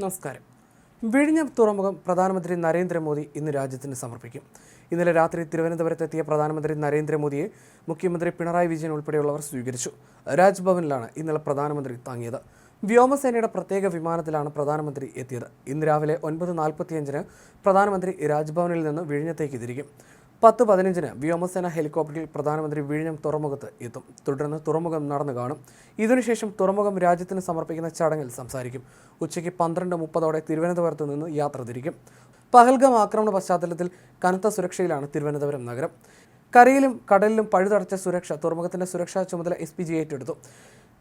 നമസ്കാരം. വിഴിഞ്ഞ തുറമുഖം പ്രധാനമന്ത്രി നരേന്ദ്രമോദി ഇന്ന് രാജ്യത്തിന് സമർപ്പിക്കും. ഇന്നലെ രാത്രി തിരുവനന്തപുരത്തെത്തിയ പ്രധാനമന്ത്രി നരേന്ദ്രമോദിയെ മുഖ്യമന്ത്രി പിണറായി വിജയൻ ഉൾപ്പെടെയുള്ളവർ സ്വീകരിച്ചു. രാജ്ഭവനിലാണ് ഇന്നലെ പ്രധാനമന്ത്രി താങ്ങിയത്. വ്യോമസേനയുടെ പ്രത്യേക വിമാനത്തിലാണ് പ്രധാനമന്ത്രി എത്തിയത്. ഇന്ന് രാവിലെ ഒൻപത് നാൽപ്പത്തിയഞ്ചിന് പ്രധാനമന്ത്രി രാജ്ഭവനിൽ നിന്ന് വിഴിഞ്ഞത്തേക്ക് തിരിക്കും. പത്ത് പതിനഞ്ചിന് വ്യോമസേന ഹെലികോപ്റ്ററിൽ പ്രധാനമന്ത്രി വിഴിഞ്ഞം തുറമുഖത്ത് എത്തും. തുടർന്ന് തുറമുഖം നടന്നു കാണും. ഇതിനുശേഷം തുറമുഖം രാജ്യത്തിന് സമർപ്പിക്കുന്ന ചടങ്ങിൽ സംസാരിക്കും. ഉച്ചയ്ക്ക് പന്ത്രണ്ട് മുപ്പതോടെ തിരുവനന്തപുരത്ത് നിന്ന് യാത്ര തിരിക്കും. പഹൽഗം ആക്രമണ പശ്ചാത്തലത്തിൽ കനത്ത സുരക്ഷയിലാണ് തിരുവനന്തപുരം നഗരം. കരയിലും കടലിലും പഴുതടച്ച സുരക്ഷ തുറമുഖത്തിന്റെ സുരക്ഷാ ചുമതല എസ് പി ജി ഏറ്റെടുത്തു.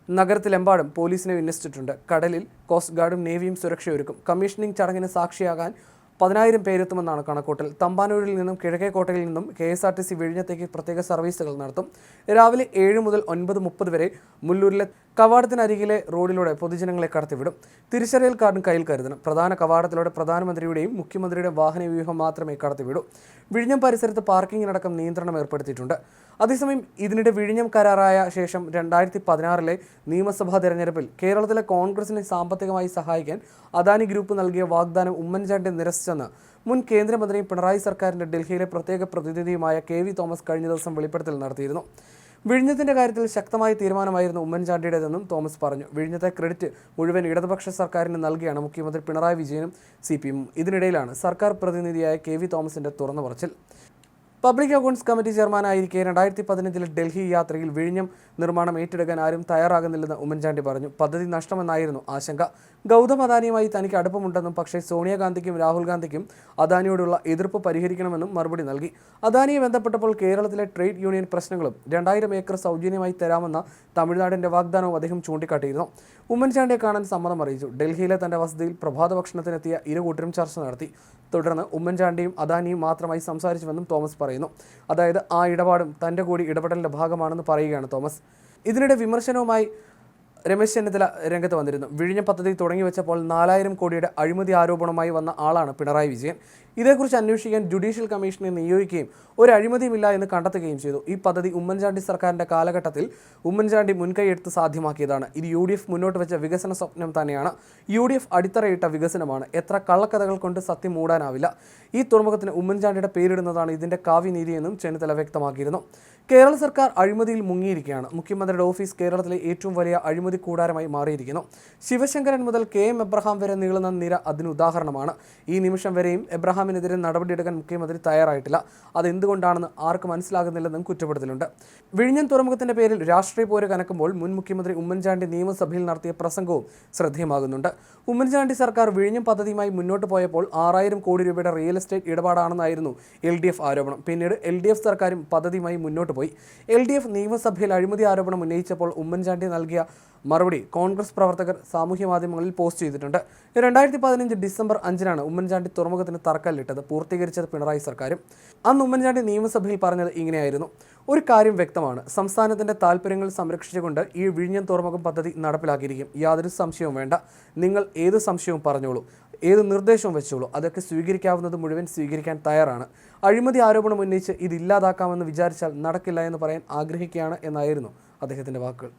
നഗരത്തിലെമ്പാടും പോലീസിനെ വിന്യസിച്ചിട്ടുണ്ട്. കടലിൽ കോസ്റ്റ് ഗാർഡും നേവിയും സുരക്ഷയൊരുക്കും. കമ്മീഷനിംഗ് ചടങ്ങിന് സാക്ഷിയാകാൻ പതിനായിരം പേരെത്തുമെന്നാണ് കണക്കൂട്ടൽ. തമ്പാനൂരിൽ നിന്നും കിഴക്കേക്കോട്ടയിൽ നിന്നും K S R T C വിഴിഞ്ഞത്തേക്ക് പ്രത്യേക സർവീസുകൾ നടത്തും. രാവിലെ ഏഴ് മുതൽ ഒൻപത് മുപ്പത് വരെ മുല്ലൂരിലെ കവാടത്തിനരികിലെ റോഡിലൂടെ പൊതുജനങ്ങളെ കടത്തിവിടും. തിരിച്ചറിയൽ കാർഡും കയ്യിൽ കരുതണം. പ്രധാന കവാടത്തിലൂടെ പ്രധാനമന്ത്രിയുടെയും മുഖ്യമന്ത്രിയുടെ വാഹന വ്യൂഹം മാത്രമേ കടത്തിവിടൂ. വിഴിഞ്ഞം പരിസരത്ത് പാർക്കിങ്ങിനടക്കം നിയന്ത്രണം ഏർപ്പെടുത്തിയിട്ടുണ്ട്. അതേസമയം ഇതിനിടെ വിഴിഞ്ഞം കരാറായ ശേഷം രണ്ടായിരത്തി പതിനാറിലെ നിയമസഭാ തെരഞ്ഞെടുപ്പിൽ കേരളത്തിലെ കോൺഗ്രസിനെ സാമ്പത്തികമായി സഹായിക്കാൻ അദാനി ഗ്രൂപ്പ് നൽകിയ വാഗ്ദാനം ഉമ്മൻചാണ്ടി നിരസിച്ചെന്ന് മുൻ കേന്ദ്രമന്ത്രി പിണറായി സർക്കാരിന്റെ ഡൽഹിയിലെ പ്രത്യേക പ്രതിനിധിയുമായ കെ വി തോമസ് കഴിഞ്ഞ ദിവസം വെളിപ്പെടുത്തൽ നടത്തിയിരുന്നു. വിഴിഞ്ഞത്തിന്റെ കാര്യത്തിൽ ശക്തമായ തീരുമാനമായിരുന്നു ഉമ്മൻചാണ്ടിയുടേതെന്നും തോമസ് പറഞ്ഞു. വിഴിഞ്ഞത്തെ ക്രെഡിറ്റ് മുഴുവൻ ഇടതുപക്ഷ സർക്കാരിന് നൽകിയാണ് മുഖ്യമന്ത്രി പിണറായി വിജയനും സി പി എമ്മും. ഇതിനിടയിലാണ് സർക്കാർ പ്രതിനിധിയായ കെ വി തോമസിന്റെ തുറന്നു പറച്ചിൽ. പബ്ലിക് അക്കൗണ്ട്സ് കമ്മിറ്റി ചെയർമാനായിരിക്കെ രണ്ടായിരത്തി പതിനഞ്ചിൽ ഡൽഹി യാത്രയിൽ വിഴിഞ്ഞം നിർമ്മാണം ഏറ്റെടുക്കാൻ ആരും തയ്യാറാകുന്നില്ലെന്ന് ഉമ്മൻചാണ്ടി പറഞ്ഞു. പദ്ധതി നഷ്ടമെന്നായിരുന്നു ആശങ്ക. ഗൗതം അദാനിയുമായി തനിക്ക് അടുപ്പമുണ്ടെന്നും പക്ഷേ സോണിയാഗാന്ധിക്കും രാഹുൽ ഗാന്ധിക്കും അദാനിയോടുള്ള എതിർപ്പ് പരിഹരിക്കണമെന്നും മറുപടി നൽകി. അദാനിയെ ബന്ധപ്പെട്ടപ്പോൾ കേരളത്തിലെ ട്രേഡ് യൂണിയൻ പ്രശ്നങ്ങളും രണ്ടായിരം ഏക്കർ സൗജന്യമായി തരാമെന്ന തമിഴ്നാടിന്റെ വാഗ്ദാനവും അദ്ദേഹം ചൂണ്ടിക്കാട്ടിയിരുന്നു. ഉമ്മൻചാണ്ടിയെ കാണാൻ സമ്മതം അറിയിച്ചു. ഡൽഹിയിലെ തന്റെ വസതിയിൽ പ്രഭാത ഭക്ഷണത്തിനെത്തിയ ഇരുകൂട്ടരും ചർച്ച നടത്തി. തുടർന്ന് ഉമ്മൻചാണ്ടിയും അദാനിയും മാത്രമായി സംസാരിച്ചുവെന്നും തോമസ് പറയുന്നു. അതായത് ആ ഇടപാടും തന്റെ കൂടി ഇടപെടലിന്റെ ഭാഗമാണെന്ന് പറയുകയാണ് തോമസ്. ഇതിനിടെ വിമർശനവുമായി രമേശ് ചെന്നിത്തല രംഗത്ത് വന്നിരുന്നു. വിഴിഞ്ഞം പദ്ധതി തുടങ്ങി വെച്ചപ്പോൾ നാലായിരം കോടിയുടെ അഴിമതി ആരോപണമായി വന്ന ആളാണ് പിണറായി വിജയൻ. ഇതേക്കുറിച്ച് അന്വേഷിക്കാൻ ജുഡീഷ്യൽ കമ്മീഷനെ നിയോഗിക്കുകയും ഒരു അഴിമതിയുമില്ല എന്ന് കണ്ടെത്തുകയും ചെയ്തു. ഈ പദ്ധതി ഉമ്മൻചാണ്ടി സർക്കാരിന്റെ കാലഘട്ടത്തിൽ ഉമ്മൻചാണ്ടി മുൻകൈയെടുത്ത് സാധ്യമാക്കിയതാണ്. ഇത് യു മുന്നോട്ട് വെച്ച വികസന സ്വപ്നം തന്നെയാണ്. യു അടിത്തറയിട്ട വികസനമാണ്. എത്ര കള്ളക്കഥകൾ കൊണ്ട് സത്യം മൂടാനാവില്ല. ഈ തുറമുഖത്തിന് ഉമ്മൻചാണ്ടിയുടെ പേരിടുന്നതാണ് ഇതിന്റെ കാവ്യനീതിയെന്നും ചെന്നിത്തല വ്യക്തമാക്കിയിരുന്നു. കേരള സർക്കാർ അഴിമതിയിൽ മുങ്ങിയിരിക്കുകയാണ്. മുഖ്യമന്ത്രിയുടെ ഓഫീസ് കേരളത്തിലെ ഏറ്റവും വലിയ അഴിമതി കൂടാരമായി മാറിയിരിക്കുന്നു. ശിവശങ്കരൻ മുതൽ കെ എം എബ്രഹാം വരെ നീളുന്ന നിര അതിന് ഉദാഹരണമാണ്. ഈ നിമിഷം വരെയും എബ്രഹാമിനെതിരെ നടപടിയെടുക്കാൻ മുഖ്യമന്ത്രി തയ്യാറായിട്ടില്ല. അതെന്തുകൊണ്ടാണെന്ന് ആർക്കും മനസ്സിലാകുന്നില്ലെന്നും കുറ്റപ്പെടുത്തലുണ്ട്. വിഴിഞ്ഞൻ തുറമുഖത്തിന്റെ പേരിൽ രാഷ്ട്രീയ പോര് കനക്കുമ്പോൾ മുൻ മുഖ്യമന്ത്രി ഉമ്മൻചാണ്ടി നിയമസഭയിൽ നടത്തിയ പ്രസംഗവും ശ്രദ്ധേയമാകുന്നുണ്ട്. ഉമ്മൻചാണ്ടി സർക്കാർ വിഴിഞ്ഞം പദ്ധതിയുമായി മുന്നോട്ട് പോയപ്പോൾ ആറായിരം കോടി രൂപയുടെ റിയൽ എസ്റ്റേറ്റ് ഇടപാടാണെന്നായിരുന്നു എൽ ഡി എഫ് ആരോപണം. പിന്നീട് എൽ ഡി എഫ് സർക്കാരും പദ്ധതിയുമായി മുന്നോട്ട് പോയി. എൽ ഡി എഫ് നിയമസഭയിൽ അഴിമതി ആരോപണം ഉന്നയിച്ചപ്പോൾ ഉമ്മൻചാണ്ടി നൽകിയ മറുപടി കോൺഗ്രസ് പ്രവർത്തകർ സാമൂഹ്യ മാധ്യമങ്ങളിൽ പോസ്റ്റ് ചെയ്തിട്ടുണ്ട്. രണ്ടായിരത്തി പതിനഞ്ച് ഡിസംബർ അഞ്ചിനാണ് ഉമ്മൻചാണ്ടി തുറമുഖത്തിന് തറക്കല്ലിട്ടത് പൂർത്തീകരിച്ചത് പിണറായി സർക്കാരും. അന്ന് ഉമ്മൻചാണ്ടി നിയമസഭയിൽ പറഞ്ഞത് ഇങ്ങനെയായിരുന്നു. ഒരു കാര്യം വ്യക്തമാണ് സംസ്ഥാനത്തിന്റെ താല്പര്യങ്ങൾ സംരക്ഷിച്ചുകൊണ്ട് ഈ വിഴിഞ്ഞം തുറമുഖം പദ്ധതി നടപ്പിലാക്കിയിരിക്കും. യാതൊരു സംശയവും വേണ്ട. നിങ്ങൾ ഏത് സംശയവും പറഞ്ഞോളൂ ഏത് നിർദ്ദേശവും വെച്ചോളൂ. അതൊക്കെ സ്വീകരിക്കാവുന്നത് മുഴുവൻ സ്വീകരിക്കാൻ തയ്യാറാണ്. അഴിമതി ആരോപണം ഉന്നയിച്ച് ഇത് ഇല്ലാതാക്കാമെന്ന് വിചാരിച്ചാൽ നടക്കില്ല എന്ന് പറയാൻ ആഗ്രഹിക്കുകയാണ് എന്നായിരുന്നു അദ്ദേഹത്തിന്റെ വാക്കുകൾ.